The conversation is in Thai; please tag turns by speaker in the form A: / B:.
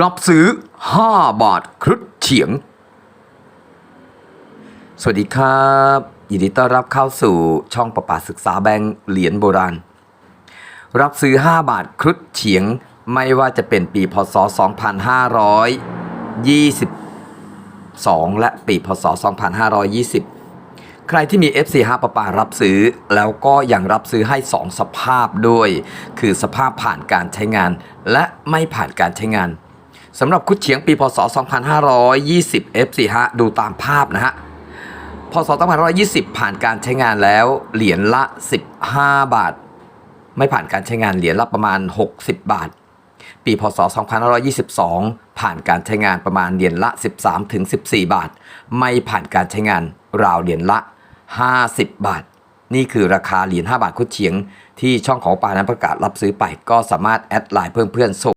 A: รับซื้อ 5 บาทครุฑเฉียง สวัสดีครับ ยินดีต้อนรับเข้าสู่ช่องประปาศึกษาแบงค์เหรียญโบราณ รับซื้อ 5 บาทครุฑเฉียง ไม่ว่าจะเป็นปีพศ 2522 และปีพศ 2520 ใครที่มี FC 5ประปารับซื้อ แล้วก็ยังรับซื้อให้ 2 สภาพด้วย คือสภาพผ่านการใช้งาน และไม่ผ่านการใช้งาน สำหรับคุดเฉียงปีพศ 2520 FC 5ดูตามภาพนะฮะพศ 2520 ผ่านการใช้งานแล้วเหรียญละ 15 บาท ไม่ผ่านการใช้งานเหรียญละประมาณ 60 บาท ปีพศ 2522 ผ่านการใช้งานประมาณเหรียญละ 13ถึง14 บาท ไม่ผ่านการใช้งานราวเหรียญละ 50 บาท นี่คือราคาเหรียญ5บาทคุดเฉียง ที่ช่องของปานั้นประกาศรับซื้อไปก็สามารถแอดไลน์เพื่อนเพื่อนๆส่ง